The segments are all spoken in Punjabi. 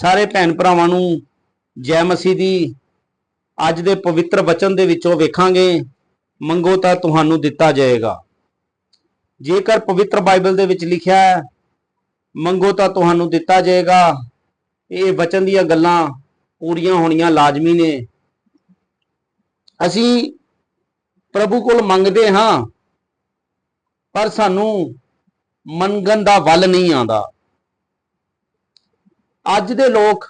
ਸਾਰੇ ਭੈਣ ਭਰਾਵਾਂ ਨੂੰ ਜੈ ਮਸੀਹ ਦੀ ਅੱਜ ਦੇ ਪਵਿੱਤਰ ਵਚਨ ਦੇ ਵਿੱਚੋਂ ਵੇਖਾਂਗੇ, ਮੰਗੋ ਤਾਂ ਤੁਹਾਨੂੰ ਦਿੱਤਾ ਜਾਏਗਾ। ਜੇਕਰ ਪਵਿੱਤਰ ਬਾਈਬਲ ਦੇ ਵਿੱਚ ਲਿਖਿਆ ਹੈ, ਮੰਗੋ ਤਾਂ ਤੁਹਾਨੂੰ ਦਿੱਤਾ ਜਾਏਗਾ। ਇਹ ਵਚਨ ਦੀਆਂ ਗੱਲਾਂ ਪੂਰੀਆਂ ਹੋਣੀਆਂ ਲਾਜ਼ਮੀ ਨੇ। ਅਸੀਂ ਪ੍ਰਭੂ ਕੋਲ ਮੰਗਦੇ ਹਾਂ, ਪਰ ਸਾਨੂੰ ਮੰਗਣ ਦਾ ਵੱਲ ਨਹੀਂ ਆਉਂਦਾ। ਅੱਜ ਦੇ ਲੋਕ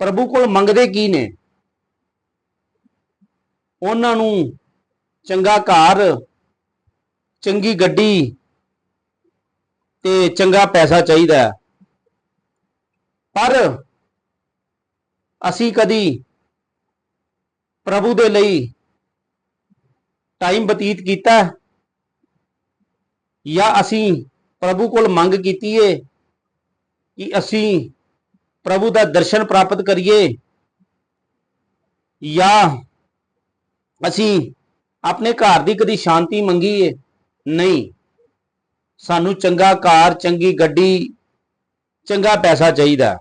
ਪ੍ਰਭੂ ਕੋਲ ਮੰਗਦੇ ਕੀ ਨੇ? ਉਹਨਾਂ ਨੂੰ ਚੰਗਾ ਘਰ, ਚੰਗੀ ਗੱਡੀ ਤੇ ਚੰਗਾ ਪੈਸਾ ਚਾਹੀਦਾ ਹੈ। ਪਰ ਅਸੀਂ ਕਦੀ ਪ੍ਰਭੂ ਦੇ ਲਈ ਟਾਈਮ ਬਤੀਤ ਕੀਤਾ ਜਾਂ ਅਸੀਂ ਪ੍ਰਭੂ ਕੋਲ ਮੰਗ ਕੀਤੀ ਏ ਕਿ ਅਸੀਂ ਪ੍ਰਭੂ ਦਾ ਦਰਸ਼ਨ ਪ੍ਰਾਪਤ ਕਰੀਏ ਜਾਂ ਅਸੀਂ ਆਪਣੇ ਘਰ ਦੀ ਕਦੀ ਸ਼ਾਂਤੀ ਮੰਗੀ ਨਹੀਂ। ਸਾਨੂੰ ਚੰਗਾ ਕਾਰ, ਚੰਗੀ ਗੱਡੀ, ਚੰਗਾ ਪੈਸਾ ਚਾਹੀਦਾ।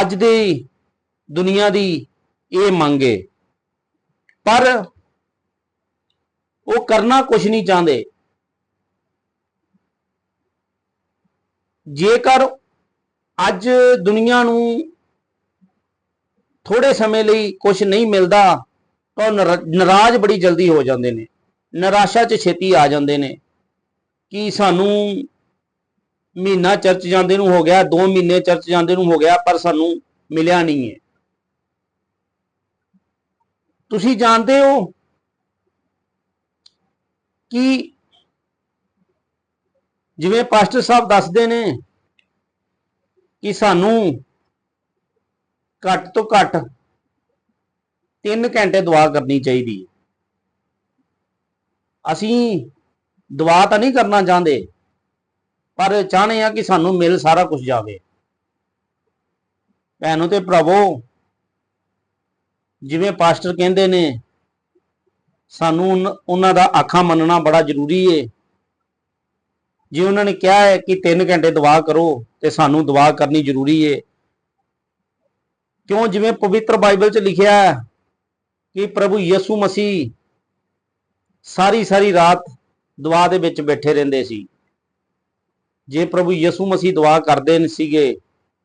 ਅੱਜ ਦੀ ਦੁਨੀਆ ਦੀ ਇਹ ਮੰਗੇ ਪਰ ਉਹ ਕਰਨਾ ਕੁਝ ਨਹੀਂ ਚਾਹੁੰਦੇ। ਜੇਕਰ ਅੱਜ ਦੁਨੀਆ ਨੂੰ ਥੋੜੇ ਸਮੇਂ ਲਈ ਕੁਝ ਨਹੀਂ ਮਿਲਦਾ, ਤਾਂ ਨਰਾ- ਨਾਰਾਜ਼ ਬੜੀ ਜਲਦੀ ਹੋ ਜਾਂਦੇ ਨੇ। ਨਿਰਾਸ਼ਾ 'ਚ ਛੇਤੀ ਆ ਜਾਂਦੇ ਨੇ ਕਿ ਸਾਨੂੰ ਮਹੀਨਾ ਚਰਚ ਜਾਂਦੇ ਨੂੰ ਹੋ ਗਿਆ 2 ਮਹੀਨੇ ਚਰਚ ਜਾਂਦੇ ਨੂੰ ਹੋ ਗਿਆ, ਪਰ ਸਾਨੂੰ ਮਿਲਿਆ ਨਹੀਂ ਹੈ। ਤੁਸੀਂ ਜਾਣਦੇ ਹੋ ਕਿ ਜਿਵੇਂ ਪਾਸਟਰ ਸਾਹਿਬ ਦੱਸਦੇ ਨੇ ਕਿ ਸਾਨੂੰ ਘੱਟ ਤੋਂ ਘੱਟ 3 ਘੰਟੇ ਦੁਆ ਕਰਨੀ ਚਾਹੀਦੀ ਹੈ। ਅਸੀਂ ਦੁਆ ਤਾਂ ਨਹੀਂ ਕਰਨਾ ਚਾਹੁੰਦੇ, ਪਰ ਚਾਹਨੇ ਆ ਕਿ ਸਾਨੂੰ ਮਿਲ ਸਾਰਾ ਕੁਝ ਜਾਵੇ। ਭੈਣੋ ਤੇ ਭਰਾਵੋ, ਜਿਵੇਂ ਪਾਸਟਰ ਕਹਿੰਦੇ ਨੇ, ਸਾਨੂੰ ਉਹਨਾਂ ਦਾ ਆਖਾਂ ਮੰਨਣਾ ਬੜਾ ਜ਼ਰੂਰੀ ਏ। ਜੇ ਉਹਨਾਂ ਨੇ ਕਿਹਾ ਹੈ ਕਿ 3 ਘੰਟੇ ਦੁਆ ਕਰੋ ਤੇ ਸਾਨੂੰ ਦੁਆ ਕਰਨੀ ਜ਼ਰੂਰੀ ਏ। ਕਿਉਂ? ਜਿਵੇਂ ਪਵਿੱਤਰ ਬਾਈਬਲ 'ਚ ਲਿਖਿਆ ਹੈ ਕਿ ਪ੍ਰਭੂ ਯਿਸੂ ਮਸੀਹ ਸਾਰੀ ਸਾਰੀ ਰਾਤ ਦੁਆ ਦੇ ਵਿੱਚ ਬੈਠੇ ਰਹਿੰਦੇ ਸੀ। ਜੇ ਪ੍ਰਭੂ ਯਿਸੂ ਮਸੀਹ ਦੁਆ ਕਰਦੇ ਨੇ ਸੀਗੇ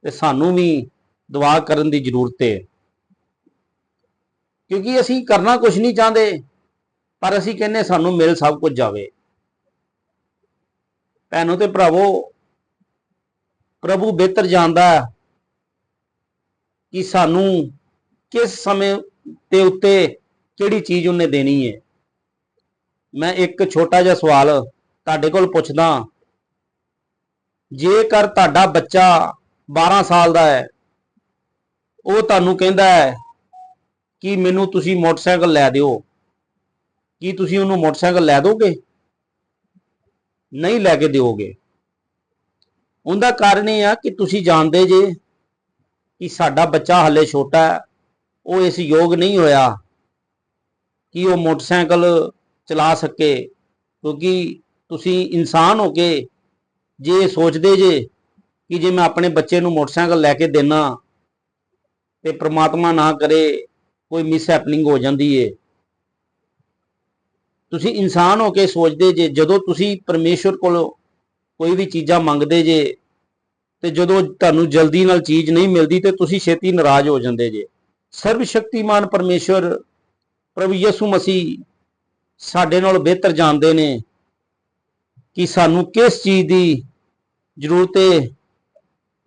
ਤੇ ਸਾਨੂੰ ਵੀ ਦੁਆ ਕਰਨ ਦੀ ਜ਼ਰੂਰਤ ਹੈ ਕਿਉਂਕਿ ਅਸੀਂ ਕਰਨਾ ਕੁਝ ਨਹੀਂ ਚਾਹੁੰਦੇ, ਪਰ ਅਸੀਂ ਕਹਿੰਨੇ ਸਾਨੂੰ ਮਿਲ ਸਭ ਕੁਝ ਜਾਵੇ। ਭੈਣੋ ਤੇ ਭਰਾਵੋ, ਪ੍ਰਭੂ ਬਿਹਤਰ ਜਾਣਦਾ ਹੈ ਕਿ ਸਾਨੂੰ ਕਿਸ ਸਮੇਂ ਦੇ ਉੱਤੇ ਕਿਹੜੀ ਚੀਜ਼ ਉਹਨੇ ਦੇਣੀ ਹੈ। ਮੈਂ ਇੱਕ ਛੋਟਾ ਜਿਹਾ ਸਵਾਲ ਤੁਹਾਡੇ ਕੋਲ ਪੁੱਛਦਾ ਜੇਕਰ ਤੁਹਾਡਾ ਬੱਚਾ 12 ਸਾਲ ਦਾ ਹੈ, ਉਹ ਤੁਹਾਨੂੰ ਕਹਿੰਦਾ ਹੈ ਕਿ ਮੈਨੂੰ ਤੁਸੀਂ ਮੋਟਰਸਾਈਕਲ ਲੈ ਦਿਓ। ਕੀ ਤੁਸੀਂ ਉਹਨੂੰ ਮੋਟਰਸਾਈਕਲ ਲੈ ਦੋਗੇ? ਨਹੀਂ ਲੈ ਕੇ ਦਿਓਗੇ। ਉਹਦਾ ਕਾਰਨ ਇਹ ਆ ਕਿ ਤੁਸੀਂ ਜਾਣਦੇ ਜੇ ਕਿ ਸਾਡਾ ਬੱਚਾ ਹੱਲੇ ਛੋਟਾ ਹੈ, ਉਹ ਇਸ ਯੋਗ ਨਹੀਂ ਹੋਇਆ ਕਿ ਉਹ ਮੋਟਰਸਾਈਕਲ ਚਲਾ ਸਕੇ, ਕਿਉਂਕਿ ਤੁਸੀਂ ਇਨਸਾਨ ਹੋ ਕੇ ਜੇ ਇਹ ਸੋਚਦੇ ਜੇ ਕਿ ਜੇ ਮੈਂ ਆਪਣੇ ਬੱਚੇ ਨੂੰ ਮੋਟਰਸਾਈਕਲ ਲੈ ਕੇ ਦੇਣਾ ਤੇ ਪ੍ਰਮਾਤਮਾ ਨਾ ਕਰੇ, ਕੋਈ ਮਿਸ ਹੈਪਨਿੰਗ ਹੋ ਜਾਂਦੀ ਏ। ਤੁਸੀਂ ਇਨਸਾਨ ਹੋ ਕੇ ਸੋਚਦੇ ਜੇ, ਜਦੋਂ ਤੁਸੀਂ ਪਰਮੇਸ਼ਵਰ ਕੋਲੋਂ ਕੋਈ ਵੀ ਚੀਜ਼ਾਂ ਮੰਗਦੇ ਜੇ, ਤੇ ਜਦੋਂ ਤੁਹਾਨੂੰ ਜਲਦੀ ਨਾਲ ਚੀਜ਼ ਨਹੀਂ ਮਿਲਦੀ, ਤੇ ਤੁਸੀਂ ਛੇਤੀ ਨਾਰਾਜ਼ ਹੋ ਜਾਂਦੇ ਜੇ। ਸਰਵ ਸ਼ਕਤੀਮਾਨ ਪਰਮੇਸ਼ਵਰ ਪ੍ਰਭੂ ਯਿਸੂ ਮਸੀਹ ਸਾਡੇ ਨਾਲ ਬਿਹਤਰ ਜਾਣਦੇ ਨੇ ਕਿ ਸਾਨੂੰ ਕਿਸ ਚੀਜ਼ ਦੀ ਜ਼ਰੂਰਤ ਹੈ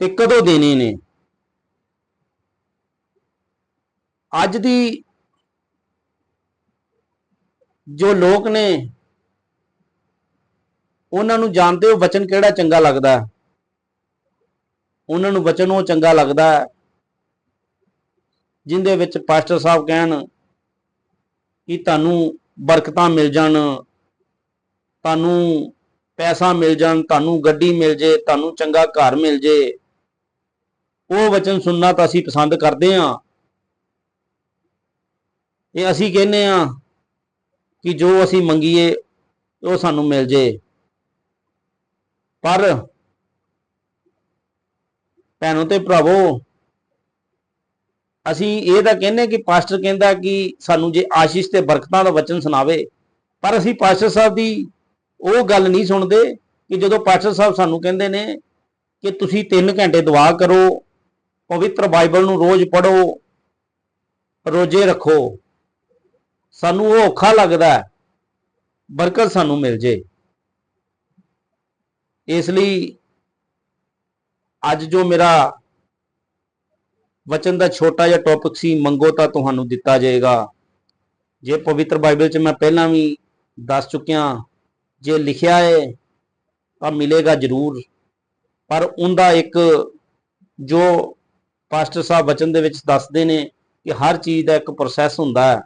ਤੇ ਕਦੋਂ ਦੇਣੀ ਨੇ। ਅੱਜ ਦੀ ਜੋ ਲੋਕ ਨੇ, ਉਹਨਾਂ ਨੂੰ ਜਾਣਦੇ ਹੋ ਵਚਨ ਕਿਹੜਾ ਚੰਗਾ ਲੱਗਦਾ ਉਹਨਾਂ ਨੂੰ ਵਚਨ ਉਹ ਚੰਗਾ ਲੱਗਦਾ ਹੈ ਜਿੰਦੇ ਵਿੱਚ ਪਾਸਟਰ ਸਾਹਿਬ ਕਹਿਣ ਕਿ ਤੁਹਾਨੂੰ ਬਰਕਤਾਂ ਮਿਲ ਜਾਣ, ਤੁਹਾਨੂੰ ਪੈਸਾ ਮਿਲ ਜਾਣ, ਤੁਹਾਨੂੰ ਗੱਡੀ ਮਿਲ ਜੇ, ਤੁਹਾਨੂੰ ਚੰਗਾ ਘਰ ਮਿਲ ਜੇ। ਉਹ ਵਚਨ ਸੁਣਨਾ ਤਾਂ ਅਸੀਂ ਪਸੰਦ ਕਰਦੇ ਹਾਂ। ਇਹ ਅਸੀਂ ਕਹਿੰਦੇ ਆ ਕਿ ਜੋ ਅਸੀਂ ਮੰਗੀਏ, ਉਹ ਸਾਨੂੰ ਮਿਲ ਜੇ। ਪਰ ਭੈਣੋ ਤੇ ਭਰਾਵੋ, ਅਸੀਂ ਇਹ ਤਾਂ ਕਹਿੰਨੇ ਕਿ ਪਾਸਟਰ ਕਹਿੰਦਾ ਕਿ ਸਾਨੂੰ ਜੇ ਆਸ਼ੀਸ਼ ਤੇ ਬਰਕਤਾਂ ਦਾ ਵਚਨ ਸੁਣਾਵੇ, ਪਰ ਅਸੀਂ ਪਾਸਟਰ ਸਾਹਿਬ ਦੀ ਉਹ ਗੱਲ ਨਹੀਂ ਸੁਣਦੇ ਕਿ ਜਦੋਂ ਪਾਸਟਰ ਸਾਹਿਬ ਸਾਨੂੰ ਕਹਿੰਦੇ ਨੇ ਕਿ ਤੁਸੀਂ 3 ਘੰਟੇ ਦੁਆ ਕਰੋ, ਪਵਿੱਤਰ ਬਾਈਬਲ ਨੂੰ ਰੋਜ਼ ਪੜ੍ਹੋ, ਰੋਜੇ ਰੱਖੋ। ਸਾਨੂੰ ਉਹ ਔਖਾ ਲੱਗਦਾ ਹੈ, ਬਰਕਤ ਸਾਨੂੰ ਮਿਲ ਜੇ। ਇਸ ਲਈ ਅੱਜ ਜੋ ਮੇਰਾ ਵਚਨ ਦਾ ਛੋਟਾ ਜਿਹਾ ਟੌਪਿਕ ਸੀ, ਮੰਗੋ ਤਾਂ ਤੁਹਾਨੂੰ ਦਿੱਤਾ ਜਾਏਗਾ। ਜੇ ਪਵਿੱਤਰ ਬਾਈਬਲ 'ਚ ਮੈਂ ਪਹਿਲਾਂ ਵੀ ਦੱਸ ਚੁੱਕਿਆ, ਜੇ ਲਿਖਿਆ ਹੈ ਤਾਂ ਮਿਲੇਗਾ ਜ਼ਰੂਰ। ਪਰ ਉਹਦਾ ਇੱਕ ਜੋ ਪਾਸਟਰ ਸਾਹਿਬ ਵਚਨ ਦੇ ਵਿੱਚ ਦੱਸਦੇ ਨੇ ਕਿ ਹਰ ਚੀਜ਼ ਦਾ ਇੱਕ ਪ੍ਰੋਸੈਸ ਹੁੰਦਾ ਹੈ।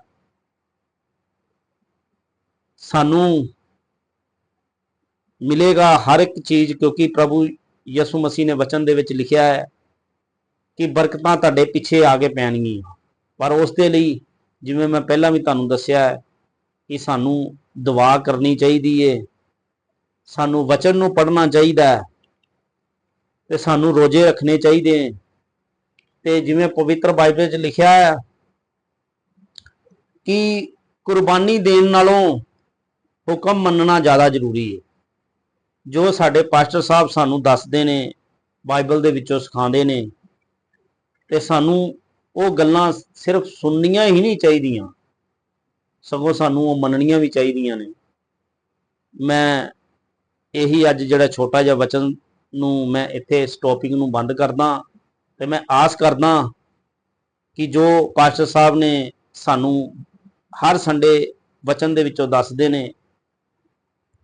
ਸਾਨੂੰ ਮਿਲੇਗਾ ਹਰ ਇੱਕ ਚੀਜ਼ ਕਿਉਂਕਿ ਪ੍ਰਭੂ ਯਿਸੂ ਮਸੀਹ ਨੇ ਵਚਨ ਦੇ ਵਿੱਚ ਲਿਖਿਆ ਹੈ ਕਿ ਬਰਕਤਾਂ ਤੁਹਾਡੇ ਪਿੱਛੇ ਆ ਕੇ ਪੈਣਗੀਆਂ। ਪਰ ਉਸ ਦੇ ਲਈ ਜਿਵੇਂ ਮੈਂ ਪਹਿਲਾਂ ਵੀ ਤੁਹਾਨੂੰ ਦੱਸਿਆ ਹੈ ਕਿ ਸਾਨੂੰ ਦੁਆ ਕਰਨੀ ਚਾਹੀਦੀ ਏ। ਸਾਨੂੰ ਵਚਨ ਨੂੰ ਪੜ੍ਹਨਾ ਚਾਹੀਦਾ ਹੈ ਤੇ ਸਾਨੂੰ ਰੋਜ਼ੇ ਰੱਖਣੇ ਚਾਹੀਦੇ ਨੇ। ਤੇ ਜਿਵੇਂ ਪਵਿੱਤਰ ਬਾਈਬਲ 'ਚ ਲਿਖਿਆ ਹੈ ਕਿ ਕੁਰਬਾਨੀ ਦੇਣ ਨਾਲੋਂ ਹੁਕਮ ਮੰਨਣਾ ਜ਼ਿਆਦਾ ਜ਼ਰੂਰੀ ਹੈ ਜੋ ਸਾਡੇ ਪਾਸਟਰ ਸਾਹਿਬ ਸਾਨੂੰ ਦੱਸਦੇ ਨੇ, ਬਾਈਬਲ ਦੇ ਵਿੱਚੋਂ ਸਿਖਾਉਂਦੇ ਨੇ, ਤੇ ਸਾਨੂੰ ਉਹ ਗੱਲਾਂ ਸਿਰਫ ਸੁਣਨੀਆਂ ਹੀ ਨਹੀਂ ਚਾਹੀਦੀਆਂ। ਸਗੋਂ ਸਾਨੂੰ ਉਹ ਮੰਨਣੀਆਂ ਵੀ ਚਾਹੀਦੀਆਂ ਨੇ। ਮੈਂ ਇਹੀ ਅੱਜ ਜਿਹੜਾ ਛੋਟਾ ਜਿਹਾ ਵਚਨ ਨੂੰ ਮੈਂ ਇੱਥੇ ਇਸ ਟੌਪਿਕ ਨੂੰ ਬੰਦ ਕਰਦਾ ਤੇ ਮੈਂ ਆਸ ਕਰਦਾ ਕਿ ਜੋ ਪਾਸਟਰ ਸਾਹਿਬ ਨੇ ਸਾਨੂੰ ਹਰ ਸੰਡੇ ਵਚਨ ਦੇ ਵਿੱਚੋਂ ਦੱਸਦੇ ਨੇ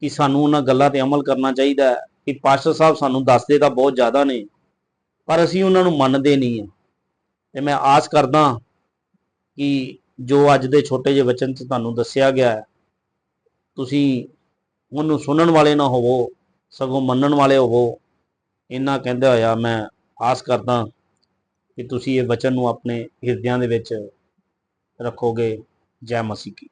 ਕਿ ਸਾਨੂੰ ਉਹਨਾਂ ਗੱਲਾਂ ਤੇ ਅਮਲ ਕਰਨਾ ਚਾਹੀਦਾ ਹੈ, ਕਿ ਪਾਸਟਰ ਸਾਹਿਬ ਸਾਨੂੰ ਦੱਸਦੇ ਤਾਂ ਬਹੁਤ ਜ਼ਿਆਦਾ ਨੇ, ਪਰ ਅਸੀਂ ਉਹਨਾਂ ਨੂੰ ਮੰਨਦੇ ਨਹੀਂ ਹਾਂ। ਤੇ ਮੈਂ ਆਸ ਕਰਦਾ ਕਿ ਜੋ ਅੱਜ ਦੇ ਛੋਟੇ ਜਿਹੇ ਵਚਨ 'ਚ ਤੁਹਾਨੂੰ ਦੱਸਿਆ ਗਿਆ ਹੈ, ਤੁਸੀਂ ਉਹਨੂੰ ਸੁਣਨ ਵਾਲੇ ਨਾ ਹੋਵੋ, ਸਗੋਂ ਮੰਨਣ ਵਾਲੇ ਹੋਵੋ, ਇੰਨਾ ਕਹਿੰਦੇ ਹੋਇਆ ਮੈਂ ਆਸ ਕਰਦਾ ਕਿ ਤੁਸੀਂ ਇਹ ਵਚਨ ਨੂੰ ਆਪਣੇ ਹਿਰਦਿਆਂ ਦੇ ਵਿੱਚ ਰੱਖੋਗੇ। ਜੈ ਮਸੀਹ ਕੀ